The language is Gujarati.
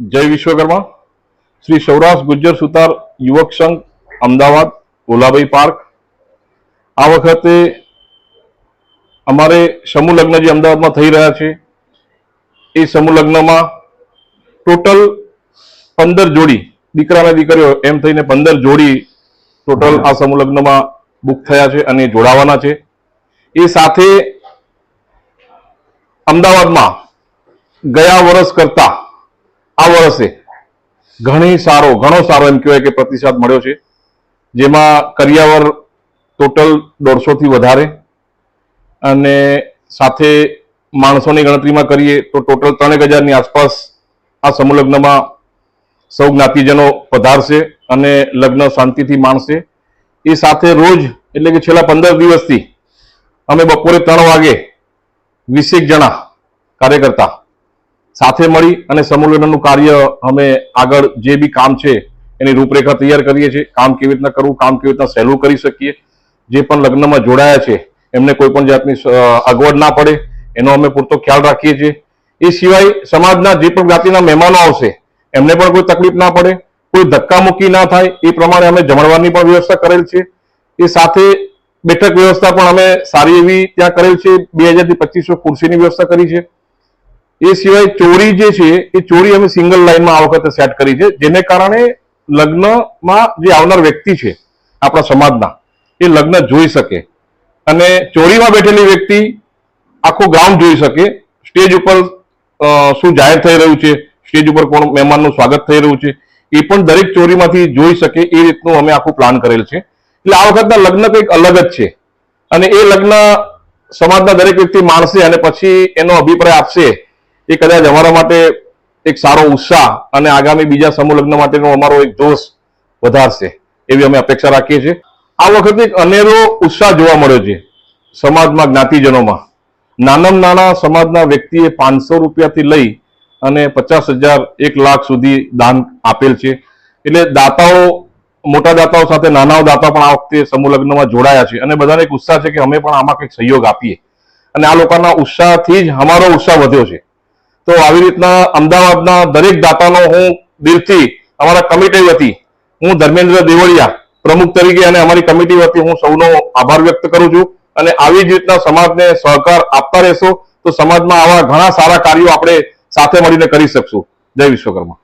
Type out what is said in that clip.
જય વિશ્વકર્મા. શ્રી સૌરાષ્ટ્ર ગુજ્જર સુતાર યુવક સંઘ, અમદાવાદ, ભોલાભાઈ પાર્ક. આ વખતે અમારે સમૂહ લગ્ન જે અમદાવાદમાં થઈ રહ્યા છે, એ સમૂહ લગ્નમાં ટોટલ પંદર જોડી દીકરા અને દીકરીઓ એમ થઈને પંદર જોડી ટોટલ આ સમૂહ લગ્નમાં બુક થયા છે અને જોડાવાના છે. એ સાથે અમદાવાદમાં ગયા વર્ષ કરતા આ વર્ષે ઘણી સારો, ઘણો સારો એમ કહેવાય કે પ્રતિસાદ મળ્યો છે. જેમાં કરિયાવર ટોટલ દોઢસોથી વધારે અને સાથે માણસોની ગણતરીમાં કરીએ તો ટોટલ ત્રણેક હજારની આસપાસ આ સમૂહલગ્નમાં સૌ જ્ઞાતિજનો પધારશે અને લગ્ન શાંતિથી માણશે. એ સાથે રોજ, એટલે કે છેલ્લા પંદર દિવસથી અમે બપોરે ત્રણ વાગે વીસેક જણા કાર્યકર્તા સાથે મળી અને સમૂહ કાર્ય અમે આગળ જે બી કામ છે, એની રૂપરેખા તૈયાર કરીએ છીએ. કામ કેવી રીતના કરવું, કામ કેવી રીતના સહેલું કરી શકીએ. જે પણ લગ્નમાં જોડાયા છે, એમને કોઈ પણ જાતની અગવડ ના પડે, એનો અમે પૂરતો ખ્યાલ રાખીએ છીએ. એ સિવાય સમાજના જે પણ જ્ઞાતિના મહેમાનો આવશે, એમને પણ કોઈ તકલીફ ના પડે, કોઈ ધક્કામુક્કી ના થાય, એ પ્રમાણે અમે જમણવારની પણ વ્યવસ્થા કરેલ છે. એ સાથે બેઠક વ્યવસ્થા પણ અમે સારી એવી ત્યાં કરેલ છે. બે હજારથી પચીસો ખુરશીની વ્યવસ્થા કરી છે. એ સિવાય ચોરી જે છે, એ ચોરી અમે સિંગલ લાઈનમાં આ વખતે સેટ કરી છે, જેને કારણે લગ્નમાં જે આવનાર વ્યક્તિ છે, આપણા સમાજના, એ લગ્ન જોઈ શકે. અને ચોરીમાં બેઠેલી વ્યક્તિ આખું ગ્રાઉન્ડ જોઈ શકે. સ્ટેજ ઉપર શું જાહેર થઈ રહ્યું છે સ્ટેજ ઉપર કોણ મહેમાનનું સ્વાગત થઈ રહ્યું છે, એ પણ દરેક ચોરીમાંથી જોઈ શકે એ રીતનું અમે આખું પ્લાન કરેલ છે. એટલે આ વખતના લગ્ન કંઈક અલગ જ છે. અને એ લગ્ન સમાજના દરેક વ્યક્તિ માણશે અને પછી એનો અભિપ્રાય આપશે એ કદાચ અમારા માટે એક સારો ઉત્સાહ અને આગામી બીજા સમૂહ લગ્ન માટેનો અમારો એક જોશ વધારશે એવી અમે અપેક્ષા રાખીએ છીએ. આ વખતે એક અનેરો ઉત્સાહ જોવા મળ્યો છે સમાજમાં જ્ઞાતિજનોમાં. નાનામાં નાના સમાજના વ્યક્તિએ પાંચસો રૂપિયાથી લઈ અને પચાસ હજાર એક લાખ સુધી દાન આપેલ છે. એટલે દાતાઓ, મોટા દાતાઓ સાથે નાના દાતાઓ પણ આ વખતે સમૂહ લગ્નમાં જોડાયા છે અને બધાને એક ઉત્સાહ છે કે અમે પણ આમાં કંઈક સહયોગ આપીએ. અને આ લોકોના ઉત્સાહથી જ અમારો ઉત્સાહ વધ્યો છે. તો આવી રીતના અમદાવાદના દરેક દાતાનો હું દિલથી અમારા કમિટી વતી હું ધર્મેન્દ્ર દેવળિયા પ્રમુખ તરીકે અને અમારી કમિટી વતી હું સૌનો આભાર વ્યક્ત કરું છું. અને આવી જ રીતના સમાજને સહકાર આપતા રહેશો તો સમાજમાં આવા ઘણા સારા કાર્યો આપણે સાથે મળીને કરી શકશું. જય વિશ્વકર્મા.